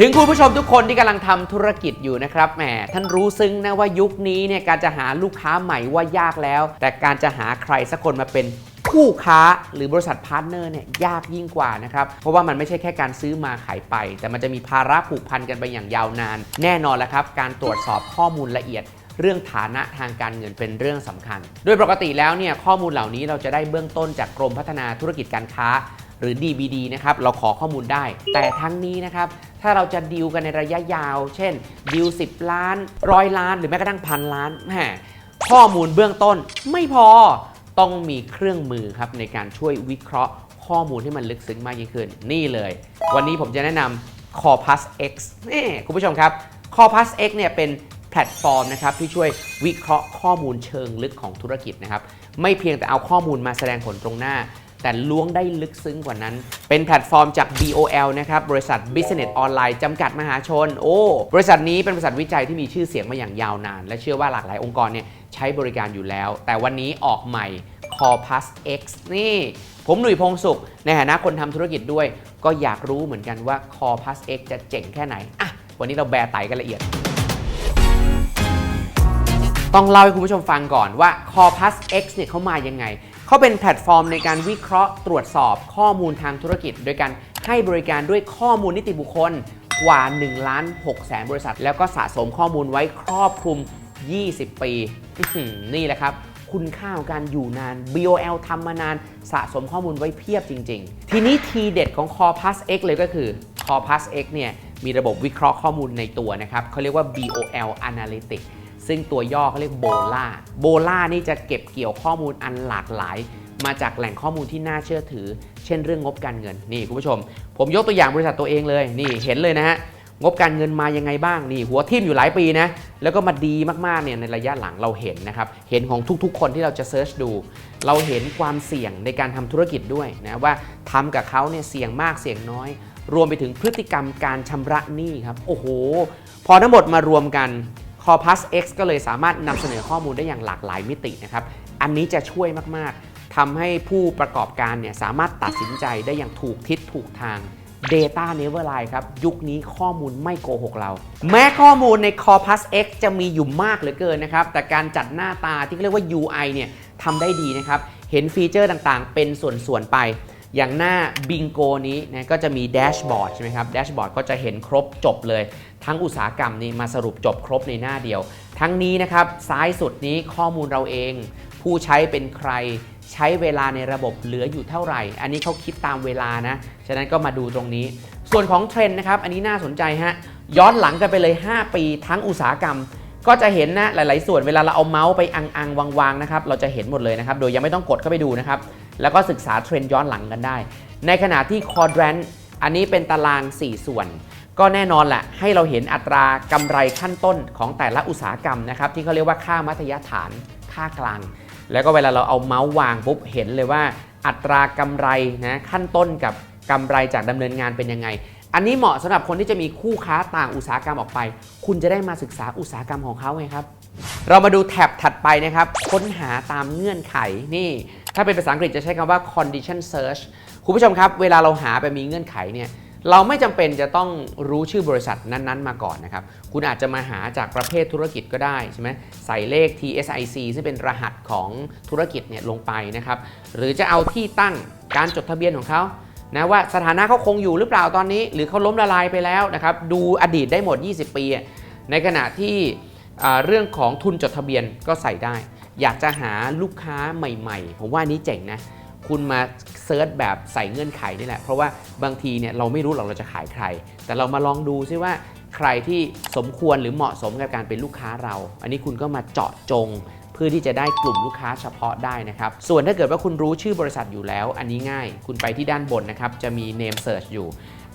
ถึงคุณผู้ชมทุกคนที่กำลังทำธุรกิจอยู่นะครับแหมท่านรู้ซึ้งนะว่ายุคนี้เนี่ยการจะหาลูกค้าใหม่ว่ายากแล้ว แต่การจะหาใครสักคนมาเป็นคู่ค้าหรือบริษัทพาร์ทเนอร์เนี่ยยากยิ่งกว่านะครับ เพราะว่ามันไม่ใช่แค่การซื้อมาขายไป แต่มันจะมีภาระผูกพันกันไปอย่างยาวนาน แน่นอนแล้วครับ การตรวจสอบข้อมูลละเอียดเรื่องฐานะทางการเงินเป็นเรื่องสำคัญ โดยปกติแล้วเนี่ยข้อมูลเหล่านี้เราจะได้เบื้องต้นจากกรมพัฒนาธุรกิจการค้า หรือ DBD นะครับเราขอข้อมูลได้ แต่ทั้งนี้นะครับ ถ้าเราจะดีลกันในระยะยาว เช่นดีล10 ล้านร้อยล้าน หรือแม้กระทั่งพันล้านแหมข้อมูลเบื้องต้นไม่พอต้องมีเครื่องมือครับในการช่วยวิเคราะห์ข้อมูลที่มันลึกซึ้งมากยิ่งขึ้น นี่เลย วันนี้ผมจะแนะนำ Corpus X นี่คุณผู้ชมครับ Corpus X เนี่ยเป็นแพลตฟอร์มนะครับที่ช่วยวิเคราะห์ข้อมูลเชิงลึกของธุรกิจนะครับ ไม่เพียงแต่เอาข้อมูลมาแสดงผลตรงหน้า แต่ล้วงได้ลึกซึ้งกว่านั้น เป็นแพลตฟอร์มจาก BOL นะครับ บริษัท Business Online จำกัดมหาชน โอ้ บริษัทนี้เป็นบริษัทวิจัยที่มีชื่อเสียงมาอย่างยาวนาน และเชื่อว่าหลากหลายองค์กรเนี่ยใช้บริการอยู่แล้ว แต่วันนี้ออกใหม่ Corpus X นี่ ผมหนุ่ยพงสุข ในฐานะคนทำธุรกิจด้วย ก็อยากรู้เหมือนกันว่า Corpus X จะเจ๋งแค่ไหน อะ วันนี้เราแบร์ไตกันละเอียดต้องเล่าให้คุณผู้ชมฟังก่อนว่า Corpus X เนี่ยเขามายังไง เขาเป็นแพลตฟอร์มในการวิเคราะห์ตรวจสอบข้อมูลทางธุรกิจ โดยการให้บริการด้วยข้อมูลนิติบุคคลกว่า1ล้าน6แสนบริษัท แล้วก็สะสมข้อมูลไว้ครอบคลุม 20 ปี นี่แหละครับ คุณค่าของการอยู่นาน BOL ทำมานานสะสมข้อมูลไว้เพียบจริง ๆ ทีนี้ทีเด็ดของ Corpus X เลยก็คือ Corpus X เนี่ยมีระบบวิเคราะห์ข้อมูลในตัวนะครับเขาเรียกว่า BOL Analytics ซึ่งตัวย่อเขาเรียกโบล่าโบล่านี่จะเก็บเกี่ยวข้อมูลอันหลากหลาย มาจากแหล่งข้อมูลที่น่าเชื่อถือ เช่นเรื่องงบการเงินนี่คุณผู้ชม ผมยกตัวอย่างบริษัทตัวเองเลยนี่เห็นเลยนะฮะงบการเงินมายังไงบ้างนี่หัวทิ่มอยู่หลายปีนะแล้วก็มาดีมากๆเนี่ยในระยะหลังเราเห็นนะครับเห็นของทุกๆ คนที่เราจะเซิร์ชดู เราเห็นความเสี่ยงในการทำธุรกิจด้วยนะว่าทำกับเขาเนี่ยเสี่ยงมากเสี่ยงน้อย รวมไปถึงพฤติกรรมการชำระหนี้ครับโอ้โห พอทั้งหมดมารวมกัน Corpus X ก็เลยสามารถนำเสนอข้อมูลได้อย่างหลากหลายมิตินะครับ อันนี้จะช่วยมาก ๆ ทำให้ผู้ประกอบการเนี่ยสามารถตัดสินใจได้อย่างถูกทิศถูกทาง Data Never Lie ครับ ยุคนี้ข้อมูลไม่โกหกเรา แม้ข้อมูลใน Corpus X จะมีอยู่มากเหลือเกินนะครับ แต่การจัดหน้าตาที่เขาเรียกว่า UI เนี่ยทำได้ดีนะครับ เห็นฟีเจอร์ต่างๆ เป็นส่วน ๆ ไป อย่างหน้า Bingo นี้นะก็จะมีแดชบอร์ดใช่ไหมครับแดชบอร์ดก็จะเห็นครบจบเลย ทั้งอุตสาหกรรมนี้มาสรุปจบครบในหน้าเดียว ทั้งนี้นะครับซ้ายสุดนี้ข้อมูลเราเอง ผู้ใช้เป็นใครใช้เวลาในระบบเหลืออยู่เท่าไหร่ อันนี้เขาคิดตามเวลานะ ฉะนั้นก็มาดูตรงนี้ ส่วนของเทรนด์นะครับ อันนี้น่าสนใจฮะ ย้อนหลังกันไปเลย 5 ปีทั้งอุตสาหกรรม ก็จะเห็นนะหลาย ๆ ส่วนเวลาเราเอาเมาส์ไปอังอังวางวางๆนะครับ เราจะเห็นหมดเลยนะครับ โดยยังไม่ต้องกดเข้าไปดูนะครับ แล้วก็ศึกษาเทรนด์ย้อนหลังกันได้ ในขณะที่ Quadrant อันนี้เป็นตาราง 4 ส่วน ก็แน่นอนแหละให้เราเห็นอัตรากำไรขั้นต้นของแต่ละอุตสาหกรรมนะครับที่เขาเรียกว่าค่ามัธยฐานค่ากลาง แล้วก็เวลาเราเอาเมาส์วางปุ๊บเห็นเลยว่า อัตรากำไรนะขั้นต้นกับกำไรจากดำเนินงานเป็นยังไง อันนี้เหมาะสำหรับคนที่จะมีคู่ค้าต่างอุตสาหกรรมออกไป คุณจะได้มาศึกษาอุตสาหกรรมของเขาไงครับ เรามาดูแท็บถัดไปนะครับ ค้นหาตามเงื่อนไขนี่ ถ้าเป็นภาษาอังกฤษจะใช้คำว่า condition search คุณผู้ชมครับ เวลาเราหาไปมีเงื่อนไขเนี่ย เราไม่จำเป็นจะต้องรู้ชื่อบริษัทนั้นๆ มาก่อนนะครับ คุณอาจจะมาหาจากประเภทธุรกิจก็ได้ใช่ไหมใส่เลข TSIC ซึ่งเป็นรหัสของธุรกิจเนี่ยลงไปนะครับ หรือจะเอาที่ตั้งการจดทะเบียนของเขานะว่าสถานะเขาคงอยู่หรือเปล่าตอนนี้ หรือเขาล้มละลายไปแล้วนะครับ ดูอดีตได้หมด 20 ปี ในขณะที่เรื่องของทุนจดทะเบียนก็ใส่ได้ อยากจะหาลูกค้าใหม่ ๆ ผมว่านนี้เจ๋งนะ คุณมาเซิร์ชแบบใส่เงื่อนไขนี่แหละ เพราะว่าบางทีเนี่ยเราไม่รู้หรอกเราจะขายใคร แต่เรามาลองดูซิว่าใครที่สมควรหรือเหมาะสมกับการเป็นลูกค้าเรา อันนี้คุณก็มาเจาะจงเพื่อที่จะได้กลุ่มลูกค้าเฉพาะได้นะครับ ส่วนถ้าเกิดว่าคุณรู้ชื่อบริษัทอยู่แล้ว อันนี้ง่าย คุณไปที่ด้านบนนะครับ จะมี name search อยู่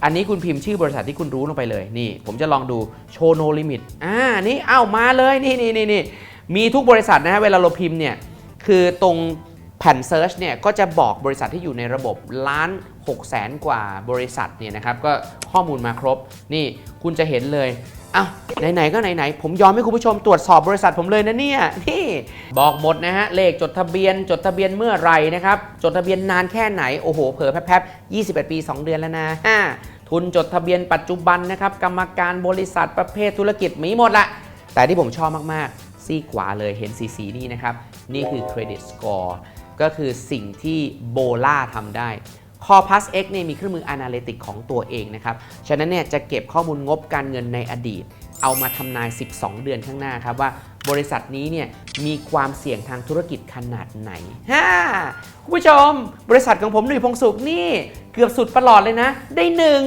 อันนี้คุณพิมพ์ชื่อบริษัทที่คุณรู้ลงไปเลย นี่ ผมจะลองดู show no limit อ่า นี่ เอ้า มาเลย นี่นี่นี่นี่มีทุกบริษัทนะฮะ เวลาเราพิมพ์เนี่ย คือตรง แผ่น search เนี่ยก็จะบอกบริษัทที่อยู่ในระบบล้าน6แสนกว่าบริษัทเนี่ยนะครับก็ข้อมูลมาครบ นี่คุณจะเห็นเลยอ้าวไหนๆก็ไหนๆผมยอมให้คุณผู้ชมตรวจสอบบริษัทผมเลยนะเนี่ยนี่บอกหมดนะฮะเลขจดทะเบียน จดทะเบียนเมื่อไรนะครับจดทะเบียนนานแค่ไหนโอ้โหเผลอแป๊บๆ21 ปี 2 เดือนแล้วนะอ่าทุนจดทะเบียนปัจจุบันนะครับกรรมการบริษัทประเภทธุรกิจมีหมดละแต่ที่ผมชอบมากๆ ซีกขวาเลยเห็นสีสีนี่นะครับนี่คือ Credit Score ก็ ก็คือสิ่งที่โบล่าทำได้ c o r p u s X เนี่ยมีเครื่องมือ Analytic ของตัวเองนะครับ ฉะนั้นเนี่ยจะเก็บข้อมูลงบการเงินในอดีต เอามาทำนาย 12 เดือนข้างหน้าครับว่าบริษัทนี้เนี่ยมีความเสี่ยงทางธุรกิจขนาดไหนฮ่าคุณผู้ชม บริษัทของผมหนุ่ยพงสุขนี่เกือบสุดประหลอดเลยนะ ได้หนึ่ง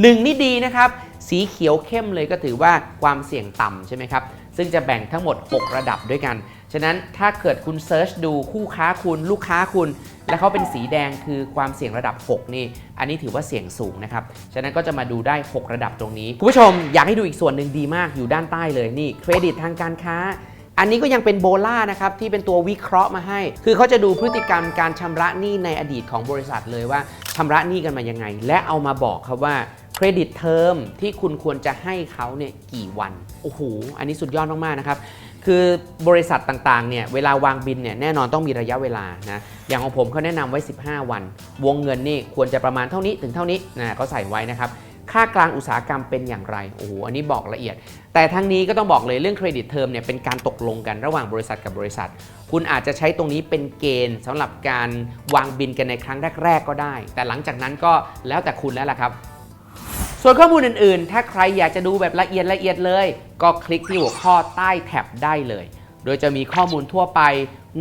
หนึ่งนี่ดีนะครับ สีเขียวเข้มเลยก็ถือว่าความเสี่ยงต่ำใช่ไหมครับ ซึ่งจะแบ่งทั้งหมด 6 ระดับด้วยกัน ฉะนั้นถ้าเกิดคุณเซิร์ชดูคู่ค้าคุณลูกค้าคุณ และเขาเป็นสีแดงคือความเสี่ยงระดับ 6 นี่ อันนี้ถือว่าเสี่ยงสูงนะครับ ฉะนั้นก็จะมาดูได้ 6 ระดับตรงนี้ คุณผู้ชมอยากให้ดูอีกส่วนหนึ่งดีมากอยู่ด้านใต้เลยนี่เครดิตทางการค้า อันนี้ก็ยังเป็นโบล่านะครับที่เป็นตัววิเคราะห์มาให้ คือเขาจะดูพฤติกรรมการชำระหนี้ในอดีตของบริษัทเลยว่าชำระหนี้กันมายังไง และเอามาบอกครับว่าเครดิตเทอมที่คุณควรจะให้เขาเนี่ยกี่วัน โอ้โห อันนี้สุดยอดมาก ๆ นะครับ คือบริษัทต่างๆ เนี่ย เวลาวางบินเนี่ยแน่นอนต้องมีระยะเวลานะ อย่างของผมเขาแนะนำไว้ 15 วัน วงเงินนี่ควรจะประมาณเท่านี้ถึงเท่านี้นะเขาใส่ไว้นะครับ ค่ากลางอุตสาหกรรมเป็นอย่างไร โอ้โห อันนี้บอกละเอียด แต่ทั้งนี้ก็ต้องบอกเลยเรื่องเครดิตเทอมเนี่ยเป็นการตกลงกันระหว่างบริษัทกับบริษัท คุณอาจจะใช้ตรงนี้เป็นเกณฑ์สำหรับการวางบินกันในครั้งแรก ๆ ก็ได้ แต่หลังจากนั้นก็แล้วแต่คุณแล้วล่ะครับ ส่วนข้อมูลอื่นๆ ถ้าใครอยากจะดูแบบละเอียดละเอียดเลย ก็คลิกที่หัวข้อใต้แท็บได้เลย โดยจะมีข้อมูลทั่วไป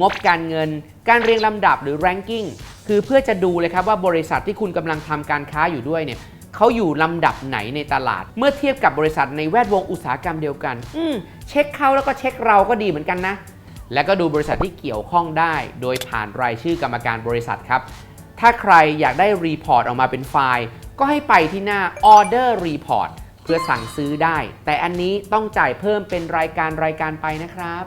งบการเงิน การเรียงลำดับหรือ ranking คือเพื่อจะดูเลยครับว่าบริษัทที่คุณกำลังทำการค้าอยู่ด้วยเนี่ยเขาอยู่ลำดับไหนในตลาด เมื่อเทียบกับบริษัทในแวดวงอุตสาหกรรมเดียวกัน อืมเช็คเขาแล้วก็เช็คเราก็ดีเหมือนกันนะ แล้วก็ดูบริษัทที่เกี่ยวข้องได้ โดยผ่านรายชื่อกรรมการบริษัทครับ ถ้าใครอยากได้รีพอร์ตออกมาเป็นไฟล์ ก็ให้ไปที่หน้า Order Report เพื่อสั่งซื้อได้ แต่อันนี้ต้องจ่ายเพิ่มเป็นรายการรายการไปนะครับ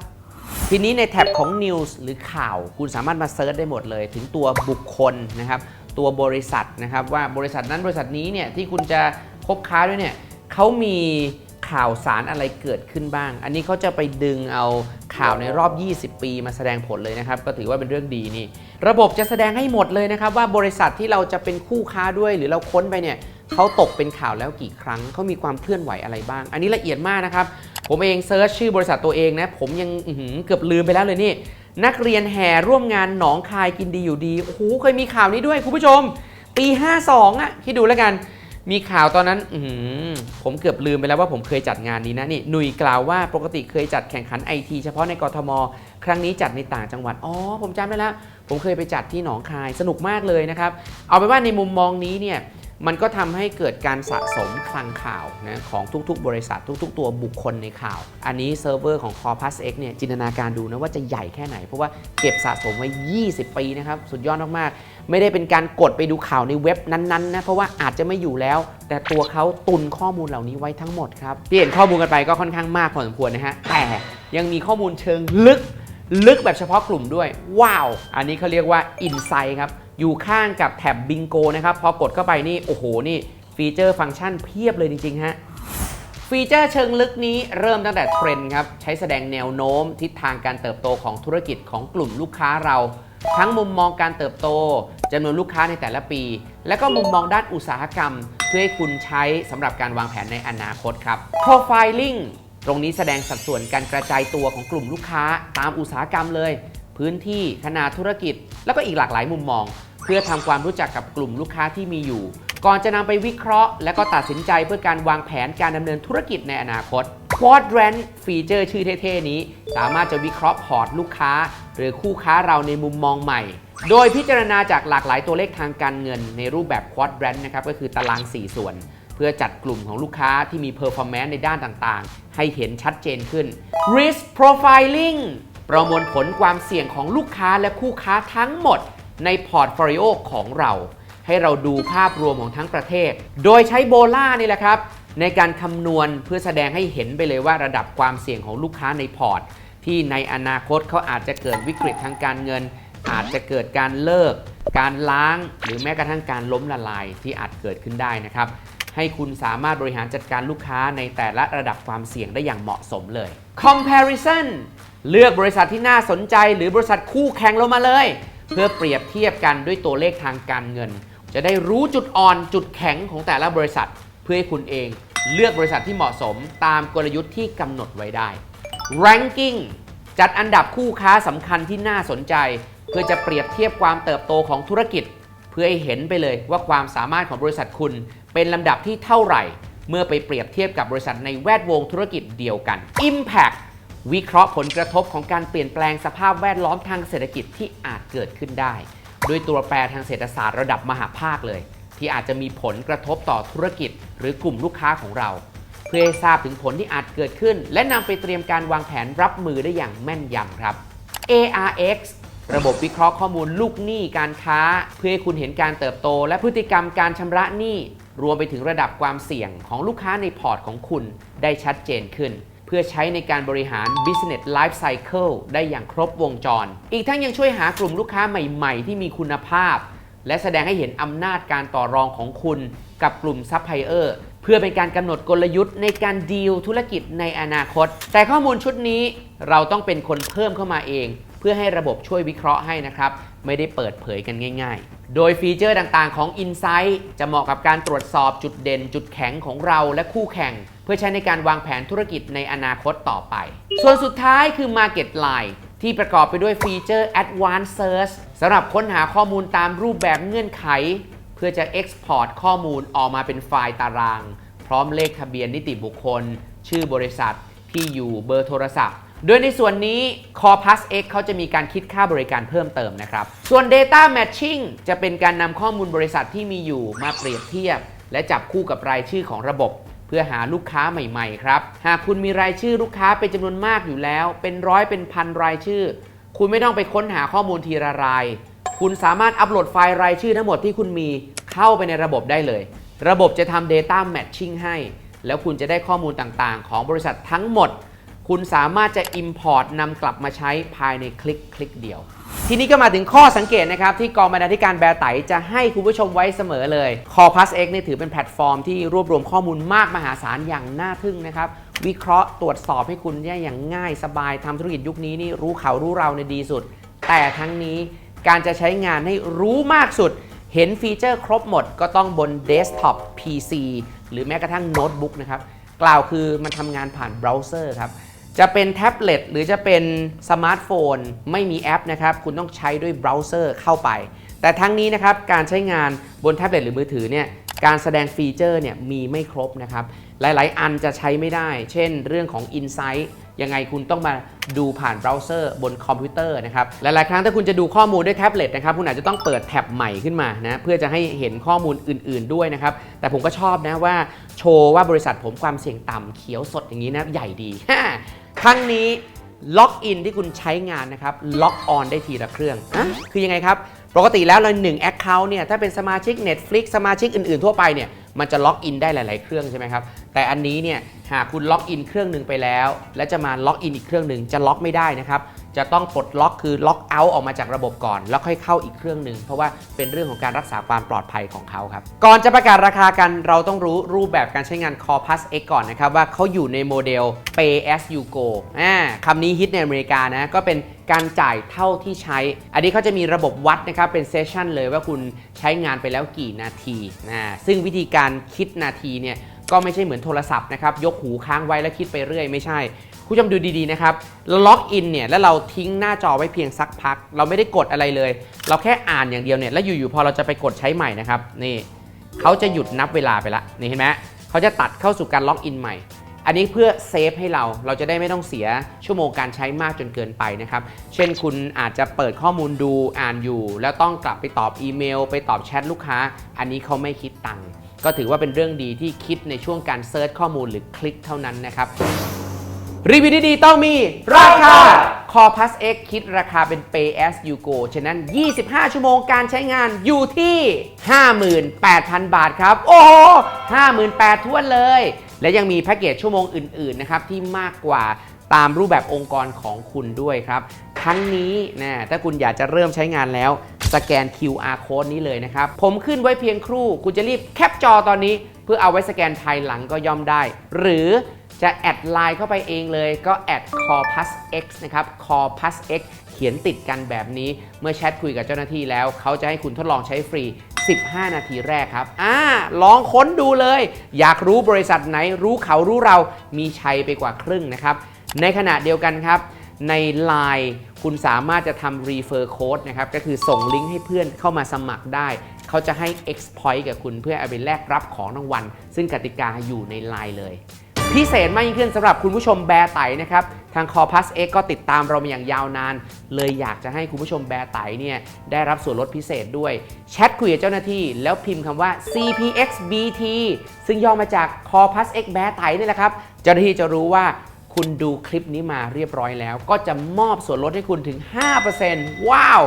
ทีนี้ในแท็บของ News หรือข่าว คุณสามารถมาเซิร์ชได้หมดเลย ถึงตัวบุคคลนะครับ ตัวบริษัทนะครับว่าบริษัทนั้นบริษัทนี้เนี่ยที่คุณจะคบค้าด้วยเนี่ยเขามี ข่าวสารอะไรเกิดขึ้นบ้าง อันนี้เขาจะไปดึงเอาข่าวในรอบ 20 ปีมาแสดงผลเลยนะครับ ก็ถือว่าเป็นเรื่องดีนี่ ระบบจะแสดงให้หมดเลยนะครับ ว่าบริษัทที่เราจะเป็นคู่ค้าด้วย หรือเราค้นไปเนี่ยเขาตกเป็นข่าวแล้วกี่ครั้งเขามีความเคลื่อนไหวอะไรบ้าง อันนี้ละเอียดมากนะครับ ผมเองเซิร์ชชื่อบริษัทตัวเองนะ ผมยังเกือบลืมไปแล้วเลยนี่ นักเรียนแห่ร่วมงานหนองคายกินดีอยู่ดีโอ้โหเคยมีข่าวนี้ด้วยคุณผู้ชม ปี 52อะคิดดูแล้วกัน มีข่าวตอนนั้นผมเกือบลืมไปแล้วว่าผมเคยจัดงานนี้นะนี่หนุยกล่าวว่าปกติเคยจัดแข่งขันไอทีเฉพาะในกทม ครั้งนี้จัดในต่างจังหวัด อ๋อ ผมจำได้แล้ว ผมเคยไปจัดที่หนองคายสนุกมากเลยนะครับ เอาไปว่าในมุมมองนี้เนี่ย มันก็ทำให้เกิดการสะสมคลังข่าวนะของทุกๆ บริษัททุก ๆ ตัวบุคคลในข่าว อันนี้เซิร์ฟเวอร์ของ Corpus X เนี่ยจินตนาการดูนะว่าจะใหญ่แค่ไหน เพราะว่าเก็บสะสมไว้ 20 ปีนะครับ สุดยอดมากๆ ไม่ได้เป็นการกดไปดูข่าวในเว็บนั้นๆนะเพราะว่าอาจจะไม่อยู่แล้ว แต่ตัวเขาตุนข้อมูลเหล่านี้ไว้ทั้งหมดครับที่เห็นข้อมูลกันไปก็ค่อนข้างมากพอสมควรนะฮะแต่ยังมีข้อมูลเชิงลึกลึกแบบเฉพาะกลุ่มด้วย ว้าว อันนี้เขาเรียกว่า Insight ครับ อยู่ข้างกับแท็บ Bingo นะครับ พอกดเข้าไปนี่ โอ้โห นี่ ฟีเจอร์ฟังก์ชันเพียบเลยจริง ๆ ฮะ ฟีเจอร์เชิงลึกนี้เริ่มตั้งแต่เทรนด์ครับ ใช้แสดงแนวโน้มทิศทางการเติบโตของธุรกิจของกลุ่มลูกค้าเรา ทั้งมุมมองการเติบโตจำนวนลูกค้าในแต่ละปี และก็มุมมองด้านอุตสาหกรรม เพื่อให้คุณใช้สำหรับการวางแผนในอนาคตครับ Profiling ตรงนี้แสดงสัดส่วนการกระจายตัวของกลุ่มลูกค้าตามอุตสาหกรรมเลย พื้นที่ขนาดธุรกิจ แล้วก็อีกหลากหลายมุมมอง เพื่อทำความรู้จักกับกลุ่มลูกค้าที่มีอยู่ ก่อนจะนำไปวิเคราะห์ และก็ตัดสินใจเพื่อการวางแผนการดำเนินธุรกิจในอนาคต Quadrant ฟีเจอร์ชื่อเท่ๆนี้ สามารถจะวิเคราะห์พอร์ตลูกค้า หรือคู่ค้าเราในมุมมองใหม่ โดยพิจารณาจากหลากหลายตัวเลขทางการเงิน ในรูปแบบ Quadrant นะครับก็คือตาราง 4 ส่วน เพื่อจัดกลุ่มของลูกค้าที่มี performance ในด้านต่างๆ ให้เห็นชัดเจนขึ้น Risk Profiling ประมวลผลความเสี่ยงของลูกค้าและคู่ค้าทั้งหมดในพอร์ตโฟลิโอของเรา ให้เราดูภาพรวมของทั้งประเทศ โดยใช้โบล่านี่แหละครับ ในการคำนวณเพื่อแสดงให้เห็นไปเลยว่าระดับความเสี่ยงของลูกค้าในพอร์ต ที่ในอนาคตเขาอาจจะเกิดวิกฤตทางการเงิน อาจจะเกิดการเลิก การล้าง หรือแม้กระทั่งการล้มละลายที่อาจเกิดขึ้นได้นะครับให้คุณสามารถบริหารจัดการลูกค้าในแต่ละระดับความเสี่ยงได้อย่างเหมาะสมเลย Comparison เลือกบริษัทที่น่าสนใจหรือบริษัทคู่แข่งเรามาเลย เพื่อเปรียบเทียบกันด้วยตัวเลขทางการเงิน จะได้รู้จุดอ่อนจุดแข็งของแต่ละบริษัท เพื่อให้คุณเอง เลือกบริษัทที่เหมาะสมตามกลยุทธ์ที่กำหนดไว้ได้ ranking จัดอันดับคู่ค้าสำคัญที่น่าสนใจ เพื่อจะเปรียบเทียบความเติบโตของธุรกิจ เพื่อให้เห็นไปเลยว่าความสามารถของบริษัทคุณ เป็นลำดับที่เท่าไหร่ เมื่อไปเปรียบเทียบกับบริษัทในแวดวงธุรกิจเดียวกัน Impact วิเคราะห์ผลกระทบของการเปลี่ยนแปลงสภาพแวดล้อมทางเศรษฐกิจที่อาจเกิดขึ้นได้ ด้วยตัวแปรทางเศรษฐศาสตร์ระดับมหาภาคเลย ที่อาจจะมีผลกระทบต่อธุรกิจ หรือกลุ่มลูกค้าของเรา เพื่อให้ทราบถึงผลที่อาจเกิดขึ้น และนำไปเตรียมการวางแผนรับมือได้อย่างแม่นยำครับ ARX ระบบวิเคราะห์ข้อมูลลูกหนี้การค้า เพื่อให้คุณเห็นการเติบโต และพฤติกรรมการชำระหนี้รวมไปถึงระดับความเสี่ยงของลูกค้าในพอร์ตของคุณได้ชัดเจนขึ้น พื่อใช้ในการบริหาร business life cycle ได้อย่างครบวงจร อีกทั้งยังช่วยหากลุ่มลูกค้าใหม่ๆ ที่มีคุณภาพ และแสดงให้เห็นอำนาจการต่อรองของคุณ กับกลุ่มซัพพลายเออร์เพื่อเป็นการกำหนดกลยุทธ์ในการดีลธุรกิจในอนาคต แต่ข้อมูลชุดนี้เราต้องเป็นคนเพิ่มเข้ามาเอง เพื่อให้ระบบช่วยวิเคราะห์ให้นะครับ ไม่ได้เปิดเผยกันง่าย ๆ โดยฟีเจอร์ต่างๆของ Insight จะเหมาะกับการตรวจสอบจุดเด่น จุดแข็งของเราและคู่แข่ง เพื่อใช้ในการวางแผนธุรกิจในอนาคตต่อไป ส่วนสุดท้ายคือ Market Line ที่ประกอบไปด้วยฟีเจอร์ Advanced Search สำหรับค้นหาข้อมูลตามรูปแบบเงื่อนไข เพื่อจะ Export ข้อมูลออกมาเป็นไฟล์ตาราง พร้อมเลขทะเบียนนิติบุคคล ชื่อบริษัท ที่อยู่เบอร์โทรศัพท์ โดยในส่วนนี้ Corpus X เขาจะมีการคิดค่าบริการเพิ่มเติมนะครับ ส่วน Data Matching จะเป็นการนำข้อมูลบริษัทที่มีอยู่มาเปรียบเทียบ และจับคู่กับรายชื่อของระบบ เพื่อหาลูกค้าใหม่ๆครับ หากคุณมีรายชื่อลูกค้าเป็นจำนวนมากอยู่แล้ว เป็นร้อยเป็นพันรายชื่อ คุณไม่ต้องไปค้นหาข้อมูลทีละราย คุณสามารถอัปโหลดไฟล์รายชื่อทั้งหมดที่คุณมีเข้าไปในระบบได้เลย ระบบจะทำ Data Matching ให้ แล้วคุณจะได้ข้อมูลต่างๆ ของบริษัททั้งหมด คุณสามารถจะ Import นำกลับมาใช้ภายในคลิกคลิกเดียว ทีนี้ก็มาถึงข้อสังเกตนะครับ ที่กองบรรณาธิการแบร์ไตจะให้คุณผู้ชมไว้เสมอเลย Corpus X นี่ถือเป็นแพลตฟอร์มที่รวบรวมข้อมูลมากมหาศาลอย่างน่าทึ่งนะครับ วิเคราะห์ตรวจสอบให้คุณได้อย่างง่ายสบายทำธุรกิจยุคนี้นี่รู้เขารู้เราในดีสุด แต่ทั้งนี้การจะใช้งานให้รู้มากสุด เห็นฟีเจอร์ครบหมดก็ต้องบนเดสก์ท็อป PC หรือแม้กระทั่งโน้ตบุ๊กนะครับกล่าวคือมันทำงานผ่านเบราว์เซอร์ครับ จะเป็นแท็บเล็ตหรือจะเป็นสมาร์ทโฟน ไม่มีแอปนะครับ คุณต้องใช้ด้วยเบราว์เซอร์เข้าไป แต่ทั้งนี้นะครับ การใช้งานบนแท็บเล็ตหรือมือถือเนี่ยการแสดงฟีเจอร์เนี่ยมีไม่ครบนะครับ หลาย ๆ อันจะใช้ไม่ได้ เช่น เรื่องของ Insight ยังไงคุณต้องมาดูผ่านเบราว์เซอร์บนคอมพิวเตอร์นะครับ หลาย ๆ ครั้งถ้าคุณจะดูข้อมูลด้วยแท็บเล็ตนะครับคุณอาจจะต้องเปิดแท็บใหม่ขึ้นมานะเพื่อจะให้เห็นข้อมูลอื่น ๆ ด้วยนะครับ แต่ผมก็ชอบนะว่าโชว์ว่าบริษัทผมความเสี่ยงต่ำเขียวสดอย่างนี้นะใหญ่ดีครั้งนี้ล็อกอินที่คุณใช้งานนะครับล็อกออนได้ทีละเครื่องอะคือยังไงครับ ปกติแล้วเราหนึ่งแอคเคาท์เนี่ยถ้าเป็นสมาชิก Netflix สมาชิกอื่นๆทั่วไปเนี่ยมันจะล็อกอินได้หลาย ๆ เครื่องใช่ไหมครับ แต่อันนี้เนี่ยหากคุณล็อกอินเครื่องหนึ่งไปแล้ว แล้วจะมาล็อกอินอีกเครื่องหนึ่งจะล็อกไม่ได้นะครับ จะต้องปลดล็อกคือล็อกเอาท์ออกมาจากระบบก่อน แล้วค่อยเข้าอีกเครื่องหนึ่งเพราะว่าเป็นเรื่องของการรักษาความปลอดภัยของเขาครับ ก่อนจะประกาศราคากันเราต้องรู้รูปแบบการใช้งาน Corpus X ก่อนนะครับว่าเขาอยู่ในโมเดล Pay as you go อ่าคำนี้ฮิตในอเมริกานะก็เป็น การจ่ายเท่าที่ใช้ อันนี้เขาจะมีระบบวัดนะครับเป็นเซสชันเลยว่าคุณใช้งานไปแล้วกี่นาทีนะซึ่งวิธีการคิดนาทีเนี่ยก็ไม่ใช่เหมือนโทรศัพท์นะครับยกหูค้างไว้แล้วคิดไปเรื่อยไม่ใช่คุณผู้ชมดูดีๆนะครับเราล็อกอินเนี่ยแล้วเราทิ้งหน้าจอไว้เพียงสักพัก เราไม่ได้กดอะไรเลย เราแค่อ่านอย่างเดียวเนี่ยแล้วอยู่ๆพอเราจะไปกดใช้ใหม่นะครับนี่เขาจะหยุดนับเวลาไปละนี่เห็นไหมเขาจะตัดเข้าสู่การล็อกอินใหม่ อันนี้เพื่อเซฟให้เรา เราจะได้ไม่ต้องเสียชั่วโมงการใช้มากจนเกินไปนะครับ เช่นคุณอาจจะเปิดข้อมูลดูอ่านอยู่ แล้วต้องกลับไปตอบอีเมล ไปตอบแชทลูกค้า อันนี้เขาไม่คิดตังค์ ก็ถือว่าเป็นเรื่องดีที่คิดในช่วงการเซิร์ชข้อมูลหรือคลิกเท่านั้นนะครับ รีวิวดีๆต้องมี ราคา Corpus X คิดราคาเป็น Pay as you go ฉะนั้น 25 ชั่วโมงการใช้งานอยู่ที่ 58,000 บาทครับ โอ้โห 58,000ทวนเลย และยังมีแพ็กเกจชั่วโมงอื่นๆนะครับที่มากกว่าตามรูปแบบองค์กรของคุณด้วยครับทั้งนี้นะถ้าคุณอยากจะเริ่มใช้งานแล้ว สแกน QR code นี้เลยนะครับ ผมขึ้นไว้เพียงครู่ คุณจะรีบแคปจอตอนนี้ เพื่อเอาไว้สแกนภายหลังก็ย่อมได้ หรือจะแอดไลน์เข้าไปเองเลยก็แอด corpus x นะครับ corpus x เขียนติดกันแบบนี้ เมื่อแชทคุยกับเจ้าหน้าที่แล้ว เขาจะให้คุณทดลองใช้ฟรี 15 นาทีแรกครับ อ่า ลองค้นดูเลย อยากรู้บริษัทไหน รู้เขารู้เรา มีชัยไปกว่าครึ่งนะครับ ในขณะเดียวกันครับ ใน Line คุณสามารถจะทำ refer code นะครับ ก็คือส่งลิงก์ให้เพื่อนเข้ามาสมัครได้ เขาจะให้ X point กับคุณเพื่อเอาไปแลกรับของรางวัล ซึ่งกติกาอยู่ใน Line เลย พิเศษมากยิ่งขึ้นสำหรับคุณผู้ชมแบร์ไตนะครับ ทาง c o r p u s X ก็ติดตามเรามาอย่างยาวนาน เลยอยากจะให้คุณผู้ชมแบร์ไตเนี่ยได้รับส่วนลดพิเศษด้วย แชทคุยกับเจ้าหน้าที่แล้วพิมพ์คำว่า CPXBT ซึ่งย่อมาจาก c o r p u s X แบร์ไตนี่แหละครับ เจ้าหน้าที่จะรู้ว่าคุณดูคลิปนี้มาเรียบร้อยแล้ว ก็จะมอบส่วนลดให้คุณถึง 5%ว้าว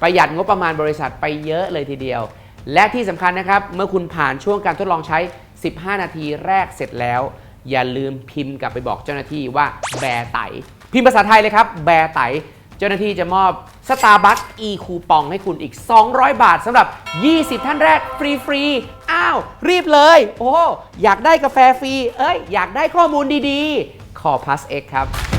ประหยัดงบประมาณบริษัทไปเยอะเลยทีเดียว และที่สำคัญนะครับ เมื่อคุณผ่านช่วงการทดลองใช้ 15 นาทีแรกเสร็จแล้ว อย่าลืมพิมพ์กลับไปบอกเจ้าหน้าที่ว่าแบร์ไต พิมพ์ภาษาไทยเลยครับ แบร์ไต เจ้าหน้าที่จะมอบสตาร์บัคอีคูปองให้คุณอีก 200 บาทสำหรับ 20 ท่านแรกฟรีๆ อ้าว รีบเลย โอ้อยากได้กาแฟฟรี เอ้ย อยากได้ข้อมูลดีๆ ขอ plus x ครับ